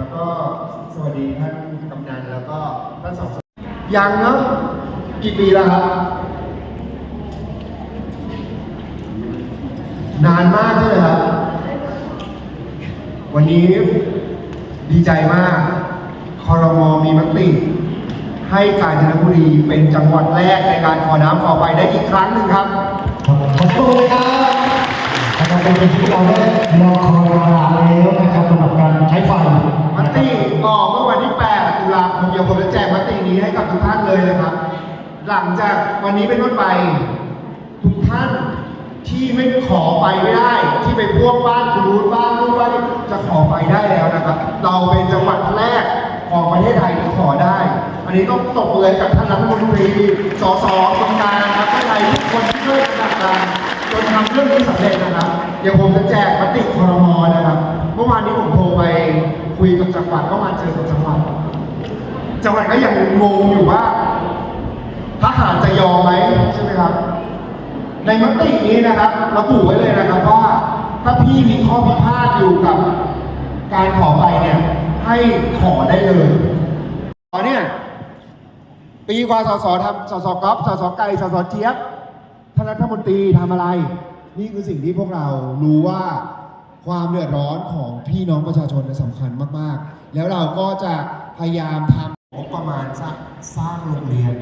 แล้วก็สวัสดีท่านกำนันแล้วก็ท่านสองยังเนาะกี่ปีแล้วครับ นานมากเลยครับ วันนี้ดีใจมากคอรมอมีมติ ให้กาญจนบุรีเป็นจังหวัดแรกในการขอน้ำขอไฟได้อีกครั้งหนึ่งครับ ขอบคุณครับนะครับเป็นที่เราได้รอคอยมานานแล้วนะครับสำหรับการใช้ไฟ มติออกเมื่อวันที่ 8 ตุลาคมเดียวผมจะแจกมตินี้ให้กับทุกท่านเลยนะครับ หลังจากวันนี้เป็นต้นไป ทุกท่านที่ไม่ขอไฟไม่ได้ ที่ไปพ่วงบ้านคุณรู้บ้านนู้นบ้านจะขอไฟได้แล้วนะครับ เราเป็นจังหวัดแรกของประเทศไทยที่ขอได้ อันนี้ต้องตบมือให้กับท่านรัฐมนตรีสสกรรมการนะครับท่านไทยทุกคนที่ช่วยผลักดันจนทำเรื่องนี้สำเร็จนะครับ เดี๋ยวผมจะแจกมติครมนะครับ มื่อวานนี้ผมโทรไปคุยกับจังหวัดเมื่อวานเจอกับจังหวัดจังหวัดก็ยังงงอยู่ว่าทหารจะยอมไหมใช่ไหมครับ ในมตินี้นะครับระบุไว้เลยนะครับว่าถ้าพี่มีข้อพิพาทอยู่กับการขอไปเนี่ยให้ขอได้เลยตอเนี้ยปีกว่าสสทำสสก๊อฟสสไก่สสเจี๊ยบท่านรัฐมนตรีทำอะไร นี่คือสิ่งที่พวกเรารู้ว่า ความเดือดร้อนของพี่น้องประชาชนเนี่ยสำคัญมาก ๆ แล้วเราก็จะพยายามทำงบประมาณสร้างสร้างโรงเรียน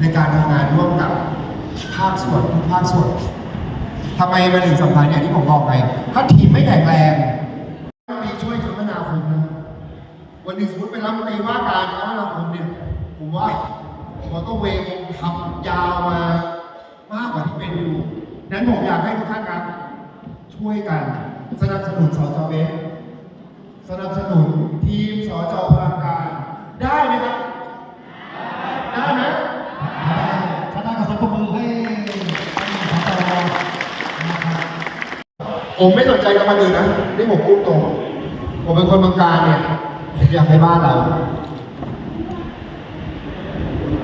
ในการทำงานร่วมกับภาคส่วนทุกภาคส่วนทำไมมันถึงสำคัญอย่างที่ผมบอกไปถ้าทีมไม่แข็งแรงมีช่วยคมนาคมนะวันหนึ่งสมมติเป็นรัฐมนตรีว่าการคมนาคมเนี่ยผมว่าเขาต้องเวงทำยาวมามากกว่าที่เป็นอยู่นั้นผมอยากให้ทุกท่านครับ ช่วยกัน สนับสนุนสจเบสสนับสนุนทีมสจพลังการ ได้ไหมครับ ได้ไหมชนะกับสมมือให้สตนะครับผมไม่สนใจกับมันอื่นนะนี่ผมพูดตรงผมเป็นคนบางการเนี่ยผมอยากให้บ้านเรา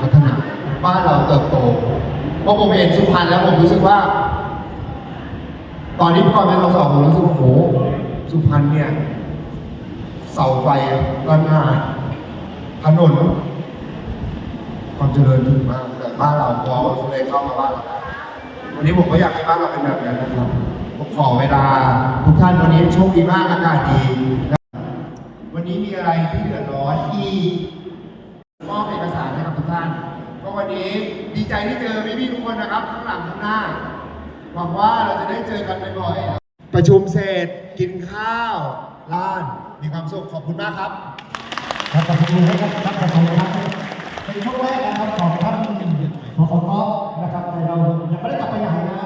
พัฒนาบ้านเราเติบโตเพราะผมเห็นสุพรรณแล้วผมรู้สึกว่า ตอนนี้ก่อนเป็นสสผมรู้สึกโหสุพรรณเนี่ย เสาไฟก็หน้าดถนนความเจริญถึงมากแต่บ้านเราพอเลยเข้ามาบ้านเราวันนี้ผมก็อยากให้บ้านเราเป็นแบบนั้นนะครับผมขอเวลาทุกท่านวันนี้โชคดีมากอากาศดีนะวันนี้มีอะไรที่เดือดร้อนที่มอบเอกสารให้กับทุกท่านก็วันนี้ดีใจที่เจอพี่ๆทุกคนนะครับข้างหลังข้างหน้า หวังว่าเราจะได้เจอกันบ่อยๆประชุมเสร็จกินข้าวล้าน มีความสุขขอบคุณมากครับครับขอบคุณให้กับท่านประธานครับเป็นช่วงแรกนะครับของท่านสสกนะครับแต่เรายังไม่ได้กลับไปไหนนะ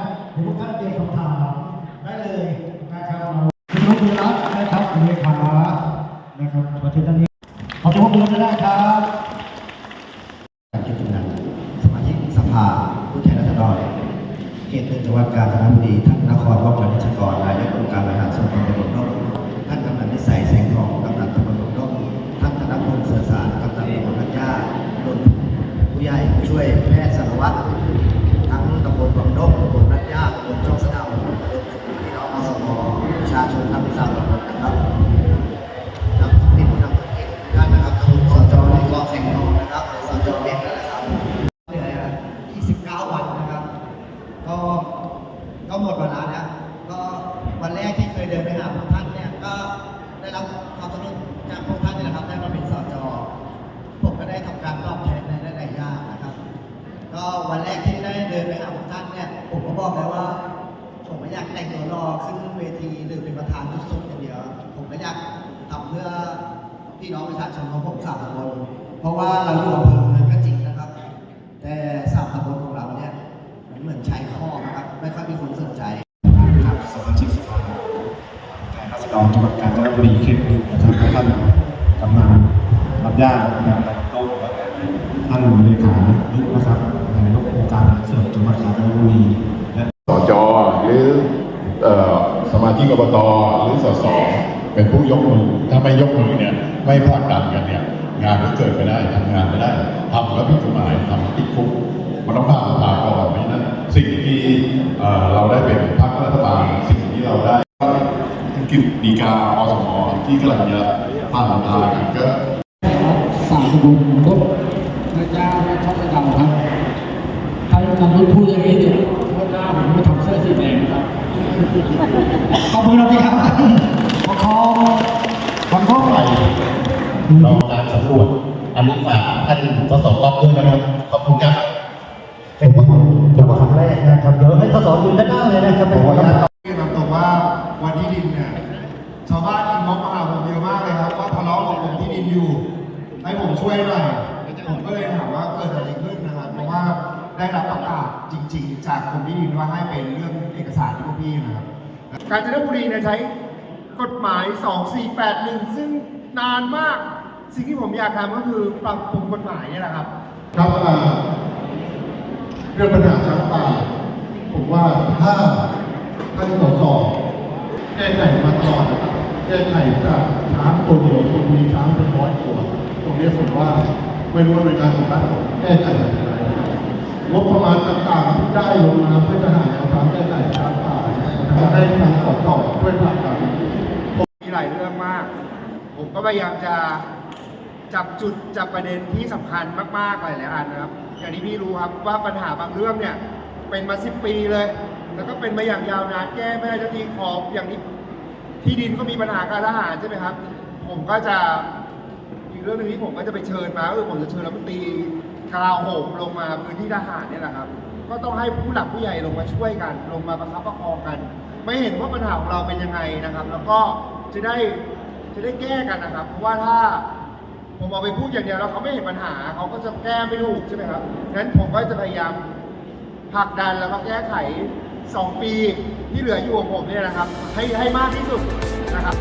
แต่งตัวรอขึ้นเวทีหรือเป็นประธานทุกสุดอย่างเดียว ผมก็อยากทำเพื่อพี่น้องประชาชนของผมสามตำบลเพราะว่าเราอยู่อำเภอเมืองก็จริงนะครับ แต่สามตำบลของเราเนี่ยมันเหมือนชายข้อนะครับ ไม่ค่อยมีคนสนใจครับสมาชิกสภาแต่ราษฎรจังหวัดกาญจนบุรีเขตหนึ่งนะครับท่านกำนันรับญาตินะครับโต๊ะท่านเลขานุกนะครับนายกองค์การส่วนจังหวัดกาญจนบุรีและสจห รืออสมาชิกอบตหรือสสเป็นผู้ยกมือถ้าไม่ยกมือเนี่ยไม่ผลักดันกันเนี่ยงานก็เกิดไม่ได้ทำงานไม่ได้ทำแล้วผิดกฎหมายทำติดคุกมันต้องผ่าผ่าก่อนไม่นั้นสิ่งที่เราได้เป็นพรรครัฐบาลสิ่งที่เราได้ธุรกิจดีกาอสมที่กำลังจะผ่านสภาก็สามบุญรถพระเจ้าและชอบประจำครับถ้านำรถพูดอย่างนี้เนี่ยว ไม่ทำเสื้อสีแดงนะครับขอบคุณเราดีครับขอขอขอขอเราการสำรวจอันนี้ฝากท่านสสกด้วยนะครับ ขอบคุณครับเป็นว่าจังหวะครั้งแรกนะครับเดี๋ยวให้ทศยืนด้านหน้าเลยนะครับเป็นขออนุญาตเรียนตรงว่าวันที่ดินเนี่ยชาวบ้านอินบ็อกซ์มาหาผมเยอะมากเลยครับว่าทะเลาะกับผมที่ดินอยู่ ให้ผมช่วยหน่อยผมก็เลยถามว่าเกิดอะไรขึ้นนะครับเพราะว่า ได้รับประกาศจริง ๆ จากกรมที่ดินว่าให้เป็นเรื่องเอกสารที่พวกพี่นะครับ กาญจนบุรีเนี่ยใช้กฎหมาย 2481 ซึ่งนานมาก สิ่งที่ผมอยากทำก็คือปรับปรุงกฎหมายเนี่ยแหละครับ ครับอ่าเรื่องปัญหาช้างป่าผมว่าถ้าท่านสสแก้ไขมาตลอดนะครับแก้ไขจากช้างตัวเดียวคุณมีช้างเป็นร้อยตัว ตรงนี้ผมว่าไม่รู้ว่าหน่วยงานของรัฐแก้ไขอย่างไร งบประมาณต่างๆที่ได้ลงมาเพื่อจะหาแนวทางแก้ไขช้างป่าจะให้ทางสสช่วยผลักดันมีหลายเรื่องมาก ผมก็พยายามจะจับจุดจับประเด็นที่สำคัญมากๆหลายๆอันนะครับ อย่างที่พี่รู้ครับว่าปัญหาบางเรื่องเนี่ยเป็นมาสิบปีเลย แล้วก็เป็นมาอย่างยาวนานแก้ไม่ได้ทีขออย่างนี้ที่ดินก็มีปัญหาการทหารใช่ไหมครับ ผมก็จะอีกเรื่องหนึงที่ผมก็จะไปเชิญมาคือผมจะเชิญรัฐมนตรี กลาโหมลงมาพื้นที่ทหารเนี่ยแหละครับ ก็ต้องให้ผู้หลักผู้ใหญ่ลงมาช่วยกัน ลงมาประคับประคองกัน ไม่เห็นว่าปัญหาของเราเป็นยังไงนะครับ แล้วก็จะได้จะได้แก้กันนะครับ เพราะว่าถ้าผมเอาไปพูดอย่างเดียวแล้วเขาไม่เห็นปัญหาเขาก็จะแก้ไม่ถูกใช่ไหมครับงั้นผมก็จะพยายามผลักดันแล้วก็แก้ไข 2 ปีที่เหลืออยู่ของผมเนี่ยนะครับ ให้ให้มากที่สุดนะครับ